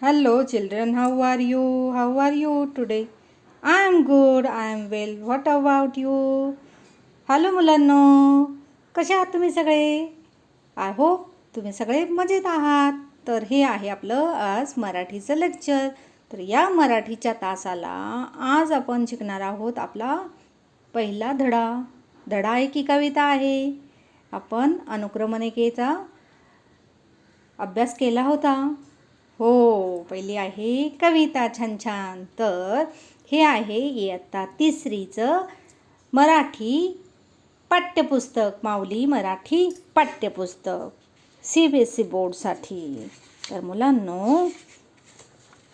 Hello, children. How are you? How are you today? I am good. I am well. What about you? Hello मुलांनो कसे आहात तुम्ही सगळे I hope तुम्ही सगळे मजेत आहात तर हे आहे आपलं आज मराठीचं लेक्चर तर या मराठीच्या तासाला आज आपण शिकणार आहोत आपला पहिला धडा धडा एक ही कविता आहे आपण अनुक्रमणिकेचा अभ्यास केला होता हो पहिली आहे कविता छान छान. तर हे आहे इयत्ता तिसरीचं मराठी पाठ्यपुस्तक. माऊली मराठी पाठ्यपुस्तक. सी बी एस सी बोर्डसाठी. तर मुलांनो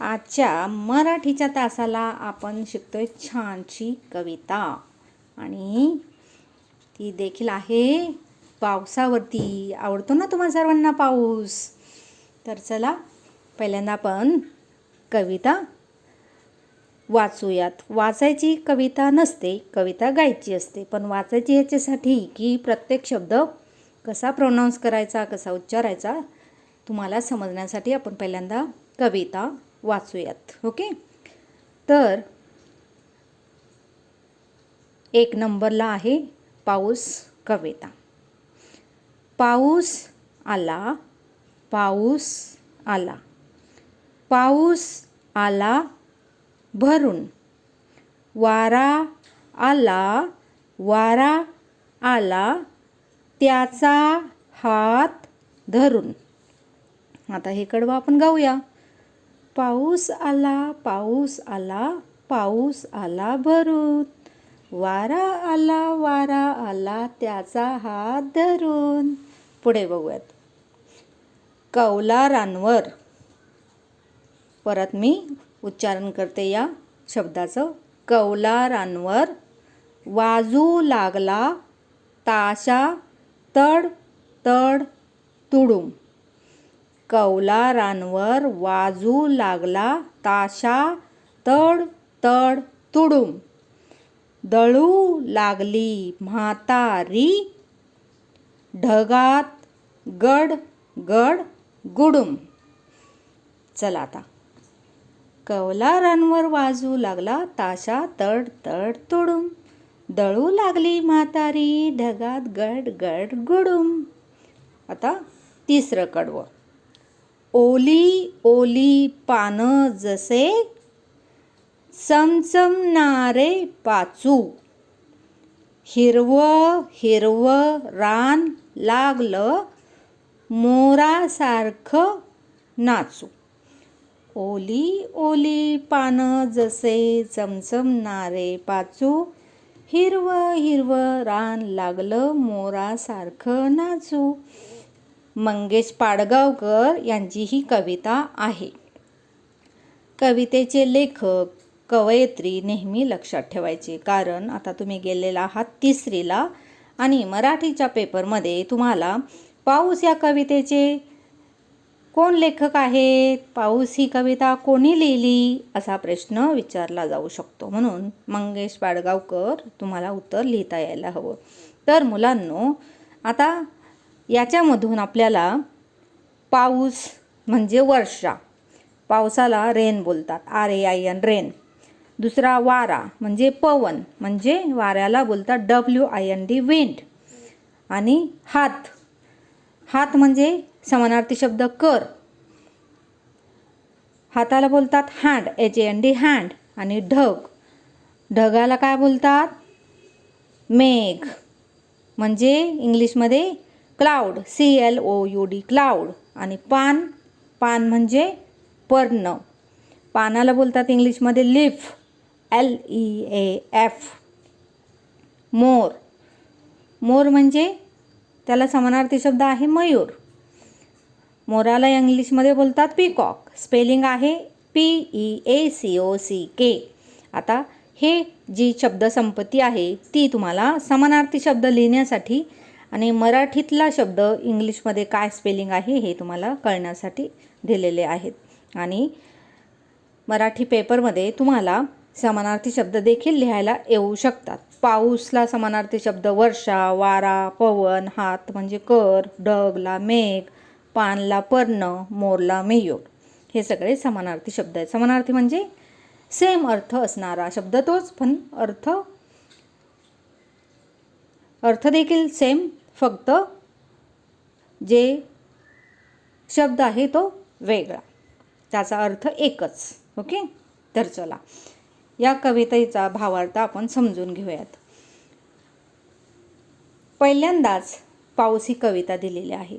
आजच्या मराठीच्या तासाला आपण शिकतोय छानशी कविता. आणि ती देखील आहे पावसावरती. आवडतो ना तुम्हा सर्वांना पाऊस? तर चला पहिल्यांदा आपण कविता वाचूयात. वाचायची कविता नसते कविता गायची असते. पण वाचायची ह्याच्यासाठी की प्रत्येक शब्द कसा प्रोनाऊन्स करायचा कसा उच्चारायचा तुम्हाला समजण्यासाठी आपण पहिल्यांदा कविता वाचूयात. ओके? तर एक नंबरला आहे पाऊस कविता. पाऊस आला पाऊस आला. पाऊस आला भरून. वारा आला वारा आला त्याचा हात धरून. आता हे कडवं आपण गाऊया. पाऊस आला पाऊस आला पाऊस आला भरून. वारा आला वारा आला त्याचा हात धरून. पुढे बघूयात. कौलारांवर परत मी उच्चारण करते या शब्दाचं. कौलारांवर वाजू लागला ताशा तड तड तुडूम कौलारांवर वाजू लागला ताशा तड तड तुडूम दळू लागली म्हातारी ढगात गड गड गुडुम चला आता. कवलारांवर वाजू लागला ताशा तड तड तुडूम दळू लागली म्हातारी ढगात गड गड गुडूम आता तिसरं कडवं. ओली ओली पानं जसे चमचमणारे पाचू. हिरवं हिरवं रान लागलं मोरासारखं नाचू. ओली ओली पानं जसे चमचमणारे पाचू हिरवं हिरवं रान लागलं मोरासारखं नाचू. मंगेश पाडगावकर यांची ही कविता आहे. कवितेचे लेखक कवयित्री नेहमी लक्षात ठेवायचे कारण आता तुम्ही गेलेला आहात तिसरीला आणि मराठीच्या पेपरमध्ये तुम्हाला पाऊस या कवितेचे कोण लेखक आहेत पाऊस ही कविता कोणी लिहिली? असा प्रश्न विचारला जाऊ शकतो. म्हणून मंगेश पाडगावकर तुम्हाला उत्तर लिहिता यायला हवं. तर मुलांनो आता याच्यामधून आपल्याला पाऊस म्हणजे वर्षा. पावसाला रेन बोलतात. R A I N rain दुसरा वारा म्हणजे पवन. म्हणजे वाऱ्याला बोलतात W I N D wind आणि हात. हात म्हणजे समानार्थी शब्द कर. हाताला बोलतात hand H N D hand आणि ढग. ढगाला काय बोलतात? मेघ. म्हणजे इंग्लिशमध्ये cloud C L O U D cloud आणि पान. पान म्हणजे पर्ण. पानाला बोलतात इंग्लिशमध्ये leaf L E A F मोर. मोर म्हणजे त्याला समानार्थी शब्द आहे मयूर. मोराला इंग्लिशमध्ये बोलतात पीकॉक. स्पेलिंग आहे P E A C O C K. आता हे जी शब्दसंपत्ती आहे ती तुम्हाला समानार्थी शब्द लिहिण्यासाठी आणि मराठीतला शब्द इंग्लिशमध्ये काय स्पेलिंग आहे हे तुम्हाला कळण्यासाठी दिलेले आहेत. आणि मराठी पेपरमध्ये तुम्हाला समानार्थी शब्द देखील लिहायला येऊ शकतात. पाऊसला समानार्थी शब्द वर्षा वारा पवन हात म्हणजे कर ढगला मेघ पानला पर्ण मोरला मेयोर हे सगळे समानार्थी शब्द आहेत. समानार्थी म्हणजे सेम अर्थ असणारा शब्द तोच पण अर्थ अर्थ देखील सेम फक्त जे शब्द आहे तो वेगळा. त्याचा अर्थ एकच ओके तर चला या कवितेचा भावार्थ आपण समजून घेऊयात. पहिल्यांदाच पाऊस ही कविता दिलेली आहे.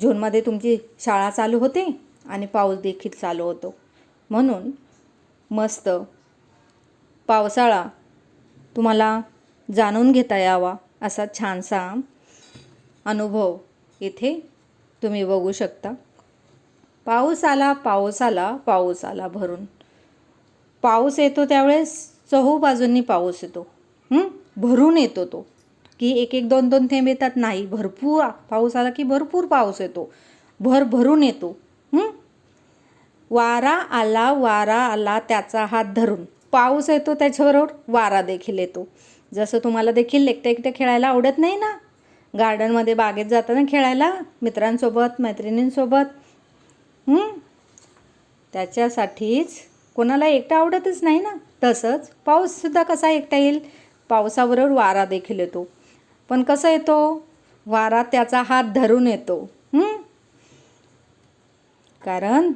जूनमध्ये तुमची शाळा चालू होते आणि पाऊस देखील चालू होतो. म्हणून मस्त पावसाळा तुम्हाला जाणून घेता यावा असा छानसा अनुभव इथे तुम्ही बघू शकता. पाऊस आला पाऊस आला पाऊस आला भरून. पाऊस येतो त्यावेळेस चहू बाजूंनी पाऊस येतो. भरून येतो तो. की एक एक दोन दोन थेंब येतात. नाही भरपूर पाऊस आला की भरपूर पाऊस येतो. भर भरून येतो. वारा आला वारा आला त्याचा हात धरून. पाऊस येतो त्याच्याबरोबर वारा देखील येतो. जसं तुम्हाला देखील एकट्या एकटं खेळायला आवडत नाही ना? गार्डनमध्ये बागेत जाताना खेळायला मित्रांसोबत मैत्रिणींसोबत. त्याच्यासाठीच कोणाला एकटं आवडतच नाही ना? तसंच पाऊससुद्धा कसा एकटा येईल? पावसाबरोबर वारा देखील येतो. पण कसं येतो? वारा त्याचा हात धरून येतो. कारण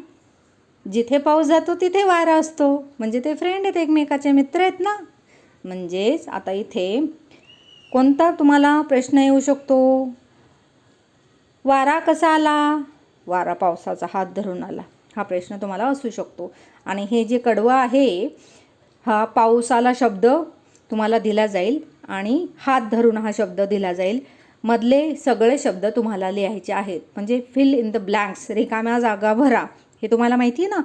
जिथे पाऊस जातो तिथे वारा असतो. म्हणजे ते फ्रेंड आहेत एकमेकाचे मित्र आहेत ना? म्हणजेच आता इथे कोणता तुम्हाला प्रश्न येऊ शकतो? वारा कसा आला? वारा पावसाचा हात धरून आला. हा प्रश्न तुम्हाला असू शकतो. आणि हे जे कडवं आहे हा पावसाला शब्द तुम्हाला दिला जाईल. आणि हात धरून हा शब्द दिला जाईल. मधले सगळे शब्द तुम्हाला लिहायचे आहेत. म्हणजे फिल इन द ब्लँक्स रिकाम्या जागा भरा. हे तुम्हाला माहिती आहे ना?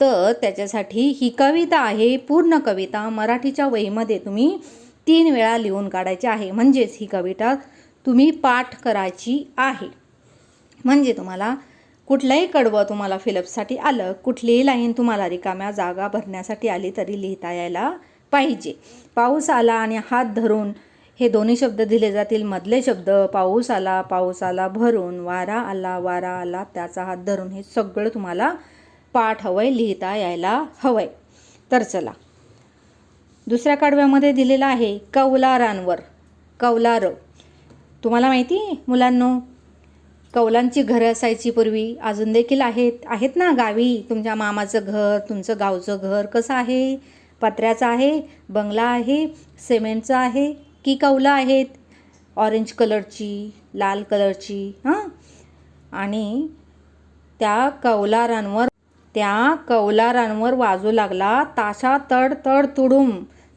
तर त्याच्यासाठी ही कविता आहे पूर्ण कविता. मराठीच्या वहीमध्ये तुम्ही तीन वेळा लिहून काढायची आहे. म्हणजेच ही कविता तुम्ही पाठ करायची आहे. म्हणजे तुम्हाला कुठलंही कडवं तुम्हाला फिलअपसाठी आलं कुठलीही लाईन तुम्हाला रिकाम्या जागा भरण्यासाठी आली तरी लिहिता यायला पाहिजे. पाऊस आला आणि हात धरून हे दोन्ही शब्द दिले जातील. मधले शब्द पाऊस आला पाऊस आला भरून वारा आला वारा आला त्याचा हात धरून हे सगळं तुम्हाला पाठ हवंय लिहिता यायला हवंय. तर चला. दुसऱ्या कडव्यामध्ये दिलेलं आहे कौलारांवर. कौलार. तुम्हाला माहिती आहे मुलांनो कौलांची घरं असायची पूर्वी. अजून देखील आहेत. आहेत ना गावी? तुमच्या मामाचं घर तुमचं गावचं घर कसं आहे? पत्र्याचा आहे बंगला आहे सिमेंटचं आहे की कौलं आहेत? ऑरेंज कलरची लाल कलरची हां? आणि त्या कौलारांवर त्या कौलारांवर वाजू लागला ताशा तड तड तुडुम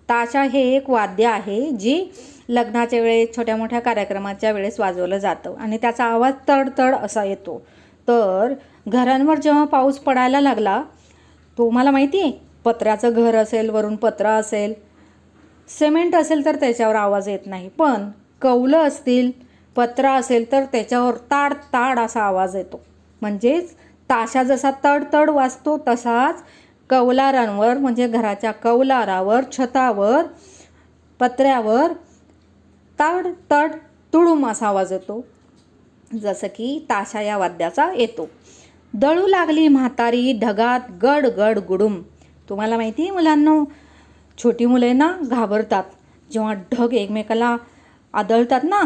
ताशा हे एक वाद्य आहे जी लग्नाच्या वेळेस छोट्या मोठ्या कार्यक्रमाच्या वेळेस वाजवलं जातं आणि त्याचा आवाज तड तड असा येतो. तर घरांवर जेव्हा पाऊस पडायला लागला तुम्हाला माहिती आहे पत्र्याचं घर असेल वरून पत्रा असेल सिमेंट असेल तर त्याच्यावर आवाज येत नाही. पण कौलं असतील पत्रा असेल तर त्याच्यावर ताड ताड असा आवाज येतो. म्हणजेच ताशा जसा तडतड वाजतो तसाच कौलारांवर म्हणजे घराच्या कौलारावर छतावर पत्र्यावर ताड तड तुडूम असा आवाज येतो. जसं की ताशा या वाद्याचा येतो. दळू लागली म्हातारी ढगात गड गड गुडुम. तुम्हाला माहिती आहे मुलांना छोटी मुले ना घाबरतात. जेव्हा ढग एकमेकाला आदळतात ना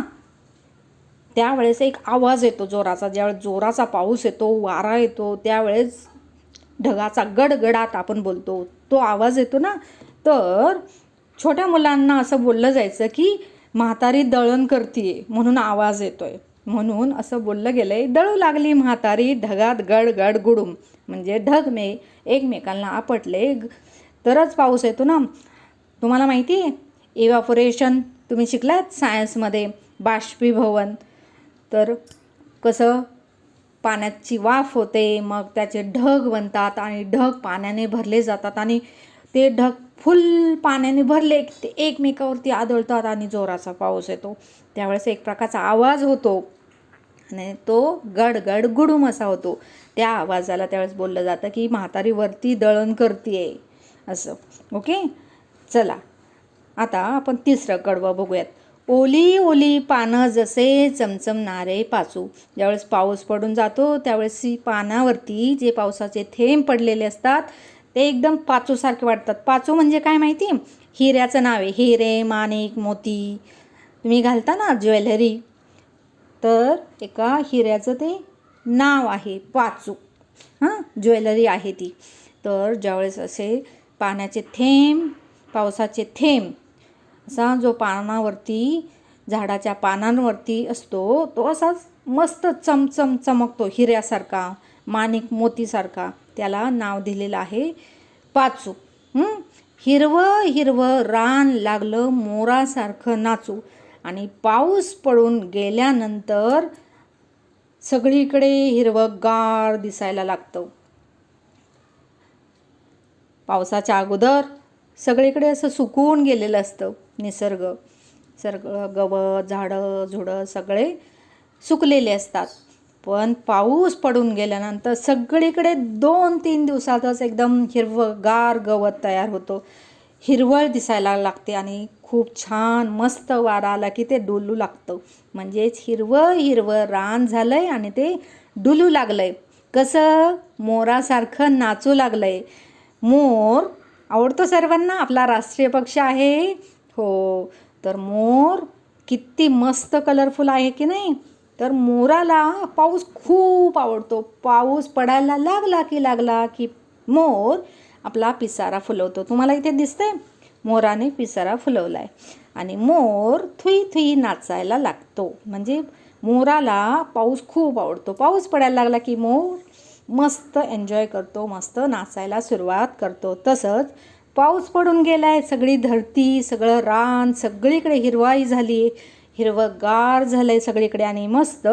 त्यावेळेस एक आवाज येतो जोराचा. ज्यावेळेस जोराचा पाऊस येतो वारा येतो त्यावेळेस ढगाचा गडगडाट आपण बोलतो. तो आवाज येतो ना. तर छोट्या मुलांना असं बोललं जायचं की म्हातारी दळण करते म्हणून आवाज येतोय. म्हणून असं बोललं गेलंय दळू लागली म्हातारी ढगात गड गड गुडूम. म्हणजे ढग मे एकमेकांना आपटले. तरच पाऊस येतो ना. तुम्हाला माहिती आहे? इव्हॅपोरेशन तुम्ही शिकलात सायन्समध्ये बाष्पीभवन. तर कसं? पाण्याची वाफ होते मग त्याचे ढग बनतात आणि ढग पाण्याने भरले जातात आणि ते ढग फुल पाण्याने भरले ते एकमेकावरती आदळतात आणि जोराचा पाऊस येतो. त्यावेळेस एक प्रकारचा आवाज होतो. नाही तो गडगड गुडूम असा होतो. त्या आवाजाला त्यावेळेस बोललं जातं की म्हातारी वरती दळण करते असं. ओके? चला. आता आपण तिसरं कडवं बघूयात. ओली ओली पानं जसे चमचमणारे पाचू ज्यावेळेस पाऊस पडून जातो त्यावेळेस पानावरती जे पावसाचे थेंब पडलेले असतात ते एकदम पाचूसारखे वाटतात. पाचू म्हणजे काय माहिती? हिऱ्याचं नाव आहे. हिरे माणिक मोती. तुम्ही घालता ना ज्वेलरी? तर एका हिऱ्याचं ते नाव आहे पाचू. हां? ज्वेलरी आहे ती. तर ज्यावेळेस असे पाण्याचे थेंब पावसाचे थेंब असा जो पानावरती झाडाच्या पानांवरती असतो तो असाच मस्त चमचम चमकतो हिऱ्यासारखा माणिक मोतीसारखा. त्याला नाव दिलेलं आहे पाचू. हिरवं हिरवं रान लागलं मोरासारखं नाचू. आणि पाऊस पडून गेल्यानंतर सगळीकडे हिरवंगार दिसायला लागतं. पावसाच्या अगोदर सगळीकडे असं सुकून गेलेलं असतं निसर्ग. सगळं गवत झाडं झुडं सगळे सुकलेले असतात. पण पाऊस पडून गेल्यानंतर सगळीकडे दोन तीन दिवसातच एकदम हिरवंगार गवत तयार होतं. हिरवळ दिसायला लागते आणि खूप छान मस्त वारा आला की ते डुलू लागतं. म्हणजेच हिरवं हिरवं रान झालं आहे आणि ते डुलू लागलं आहे कसं? मोरासारखं नाचू लागलं आहे मोर आवडतो सर्वांना? आपला राष्ट्रीय पक्ष आहे. हो. तर मोर किती मस्त कलरफुल आहे की नाही? तर मोराला पाऊस खूप आवडतो. पाऊस पडायला लागला की लागला की मोर आपला पिसारा फुलवतो. तुम्हाला इथे दिसतंय? मोराने पिसारा फुलवला आहे आणि मोर थुई थुई नाचायला लागतो. म्हणजे मोराला पाऊस खूप आवडतो. पाऊस पडायला लागला की मोर मस्त एन्जॉय करतो मस्त नाचायला सुरुवात करतो. तसंच पाऊस पडून गेलाय सगळी धरती सगळं रान सगळीकडे हिरवाई झाली हिरवंगार झालं आहे सगळीकडे आणि मस्त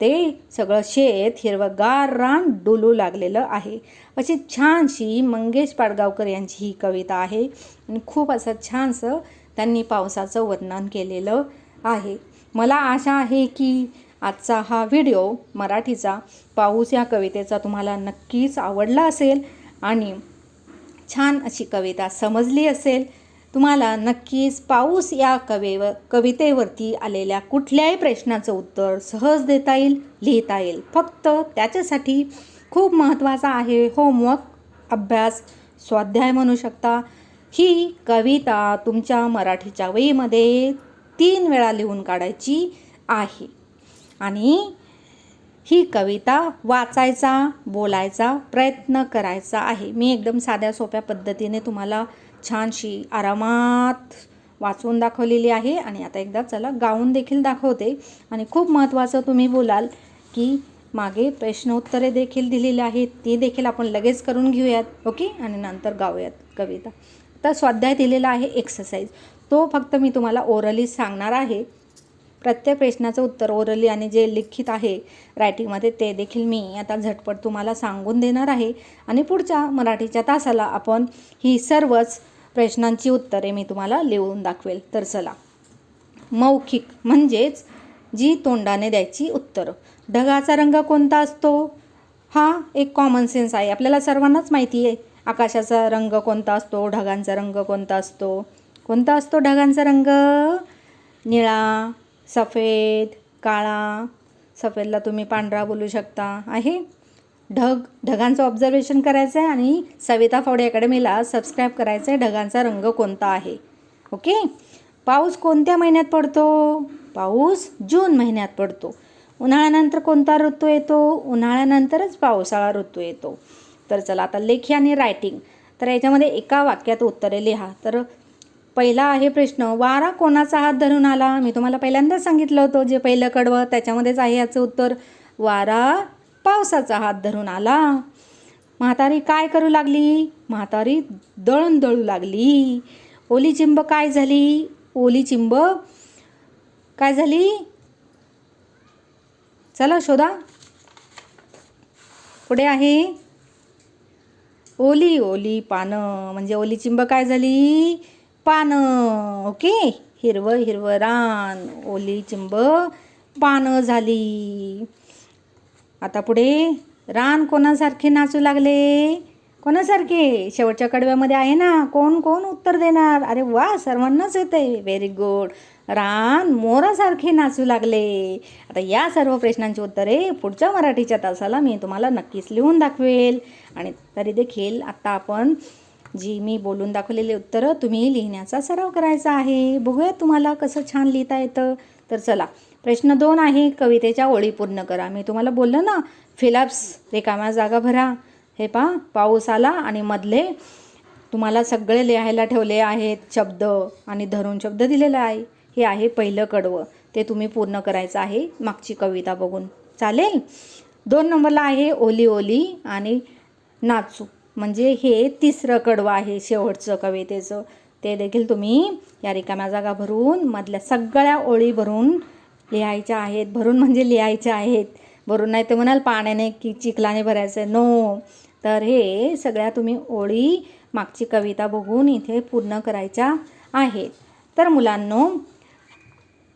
ते सगळं शेत हिरवंगार रान डोलू लागलेलं आहे. अशी छानशी मंगेश पाडगावकर यांची ही कविता आहे. आणि खूप असं छानसं त्यांनी पावसाचं वर्णन केलेलं आहे. मला आशा आहे की आजचा हा व्हिडिओ मराठीचा पाऊस या कवितेचा तुम्हाला नक्कीच आवडला असेल आणि छान अशी कविता समजली असेल. तुम्हाला नक्कीच पाऊस या कवेवर कवितेवरती आलेल्या कुठल्याही प्रश्नाचं उत्तर सहज देता येईल लिहिता येईल. फक्त त्याच्यासाठी खूप महत्त्वाचा आहे होमवर्क अभ्यास स्वाध्याय म्हणू शकता. ही कविता तुमच्या मराठीच्या वहीमध्ये तीन वेळा लिहून काढायची आहे. आणि ही कविता वाचायचा बोलायचा प्रयत्न करायचा आहे. मी एकदम साध्या सोप्या पद्धतीने तुम्हाला छानशी आरामात वाचून दाखवलेली आहे. आणि आता एकदा चला गाऊन देखील दाखवते. आणि खूप महत्त्वाचं तुम्ही बोलाल की मागे प्रश्नोत्तरे देखील दिलेली आहेत. ती देखील आपण लगेच करून घेऊयात. ओके? आणि नंतर गाऊयात कविता. तर स्वाध्याय दिलेला आहे एक्सरसाइज तो फक्त मी तुम्हाला ओरली सांगणार आहे. प्रत्येक प्रश्नाचं उत्तर ओरली आणि जे लिखित आहे रायटिंगमध्ये ते देखील मी आता झटपट तुम्हाला सांगून देणार आहे. आणि पुढच्या मराठीच्या तासाला आपण ही सर्वच प्रश्नांची उत्तरे मी तुम्हाला लिहून दाखवेल. तर चला. मौखिक म्हणजेच जी तोंडाने द्यायची उत्तरं. ढगाचा रंग कोणता असतो? हा एक कॉमन सेन्स आहे. आपल्याला सर्वांनाच माहिती आहे. आकाशाचा रंग कोणता असतो? ढगांचा रंग कोणता असतो? कोणता असतो ढगांचा रंग? निळा सफेद काळा सफेदला तुम्ही पांढरा बोलू शकता. आहे. ढग ढगांचं ऑब्झर्वेशन करायचं आहे आणि सविता फावडे अकॅडमीला सबस्क्राईब करायचं आहे ढगांचा रंग कोणता आहे? ओके? पाऊस कोणत्या महिन्यात पडतो? पाऊस जून महिन्यात पडतो. उन्हाळ्यानंतर कोणता ऋतू येतो? उन्हाळ्यानंतरच पावसाळा ऋतू येतो. तर चला आता लेखी आणि रायटिंग तर याच्यामध्ये एका वाक्यात उत्तरे लिहा. तर पहिला आहे प्रश्न वारा कोणाचा हात धरून आला? मी तुम्हाला पहिल्यांदाच सांगितलं होतं जे पहिलं कडवं त्याच्यामध्येच आहे याचं उत्तर वारा पावसाचा हात धरून आला. म्हातारी काय करू लागली? म्हातारी दळण दळू लागली. ओली चिंब काय झाली? ओली चिंब काय झाली? चला शोधा. पुढे आहे ओली ओली पानं म्हणजे ओली चिंब काय झाली? पानं ओके? हिरवं हिरवं रान ओली चिंब पानं झाली. आता पुढे रान कोणासारखे नाचू लागले? कोणासारखे? शेवटच्या कडव्यामध्ये आहे ना? कोण कोण उत्तर देणार? अरे वा सर्वांनाच येते व्हेरी गुड रान मोरासारखे नाचू लागले. आता या सर्व प्रश्नांची उत्तरे पुढच्या मराठीच्या तासाला मी तुम्हाला नक्कीच लिहून दाखवेल. आणि तरी देखील आत्ता आपण जी मी बोलून दाखवलेली उत्तरं तुम्ही लिहिण्याचा सराव करायचा आहे. बघूया तुम्हाला कसं छान लिहिता येतं. तर चला प्रश्न दोन आहे कवितेच्या ओळी पूर्ण करा. मी तुम्हाला बोललं ना फिलअप्स रिकाम्या जागा भरा. हे पा पाऊस आला आणि मधले तुम्हाला सगळे लिहायला ठेवले आहेत शब्द आणि धरून शब्द दिलेला आहे. हे आहे पहिलं कडवं. ते तुम्ही पूर्ण करायचं आहे मागची कविता बघून. चालेल? दोन नंबरला आहे ओली ओली आणि नाचू. म्हणजे हे तिसरं कडवं आहे शेवटचं कवितेचं. ते देखील तुम्ही या रिकाम्या जागा भरून मधल्या सगळ्या ओळी भरून लिहायच्या आहेत. भरून म्हणजे लिहायच्या आहेत. भरून नाही तर म्हणाल पाण्याने की चिखलाने भरायचं नो तर हे सगळ्या तुम्ही ओळी मागची कविता बघून इथे पूर्ण करायच्या आहेत. तर मुलांनो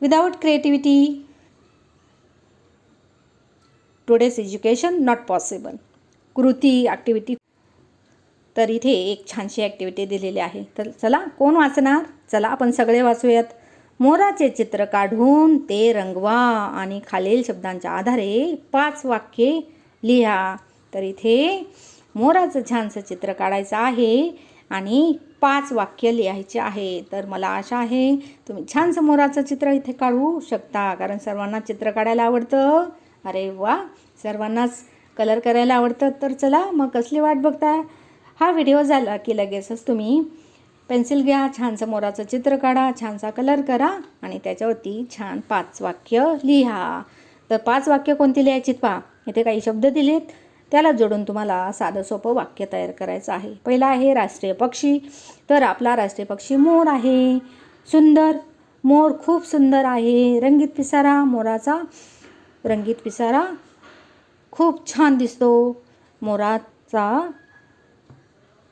without creativity today's education not possible कृती ॲक्टिव्हिटी तर इथे एक छानशी ॲक्टिव्हिटी दिलेली आहे. तर चला कोण वाचणार? चला आपण सगळे वाचूयात. मोराचे चित्र काढून ते रंगवा आणि खालील शब्दांच्या आधारे पाच वाक्ये लिहा. तर इथे मोराचं छानसं चित्र काढायचं आहे आणि पाच वाक्य लिहायचे आहे. तर मला आशा आहे तुम्ही छानसं मोराचं चित्र इथे काढू शकता कारण सर्वांना चित्र काढायला आवडतं. अरे वा सर्वांनाच कलर करायला आवडतं. तर चला मग कसली वाट बघताय? हा व्हिडिओ झाला की लगेचच तुम्ही पेन्सिल घ्या छानसं मोराचं चित्र काढा छानसा कलर करा आणि त्याच्यावरती छान पाच वाक्य लिहा. तर पाच वाक्य कोणती लिहायची पहा? इथे काही शब्द दिलेत. त्याला जोडून तुम्हाला साधं सोपं वाक्य तयार करायचं आहे. पहिला आहे राष्ट्रीय पक्षी. तर आपला राष्ट्रीय पक्षी मोर आहे. सुंदर. मोर खूप सुंदर आहे. रंगीत पिसारा. मोराचा रंगीत पिसारा खूप छान दिसतो. मोराचा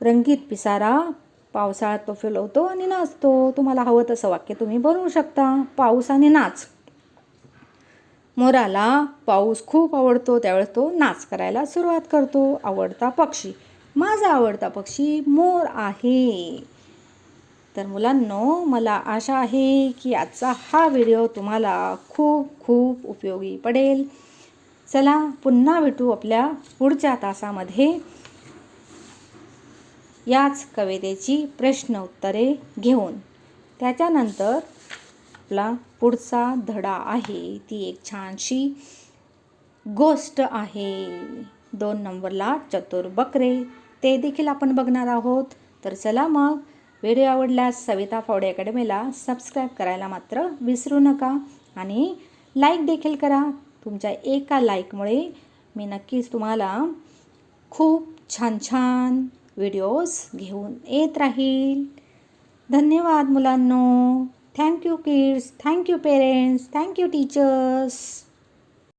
रंगीत पिसारा पावसाळ्यात तो फिरवतो आणि नाचतो. तुम्हाला हवं तसं वाक्य तुम्ही बनवू शकता. पाऊस आणि नाच. मोराला पाऊस खूप आवडतो त्यावेळेस तो नाच करायला सुरुवात करतो. आवडता पक्षी. माझा आवडता पक्षी मोर आहे. तर मुलांनो मला आशा आहे की आजचा हा व्हिडिओ तुम्हाला खूप खूप उपयोगी पडेल. चला पुन्हा भेटू आपल्या पुढच्या तासामध्ये. याच कवितेची प्रश्न उत्तरे घेऊन. त्याच्यानंतर आपला पुढचा धडा आहे. ती एक छानशी गोष्ट आहे. दोन नंबरला चतुर बकरे. ते देखील आपण बघणार आहोत. तर चला मग व्हिडिओ आवडल्यास सविता फावडे अकॅडमीला सबस्क्राईब करायला मात्र विसरू नका आणि लाईक देखील करा. तुमच्या एका लाईकमुळे मी नक्कीच तुम्हाला खूप छान छान व्हिडिओज घेऊन येत राहील. धन्यवाद मुलांनो. Thank you kids thank you parents thank you teachers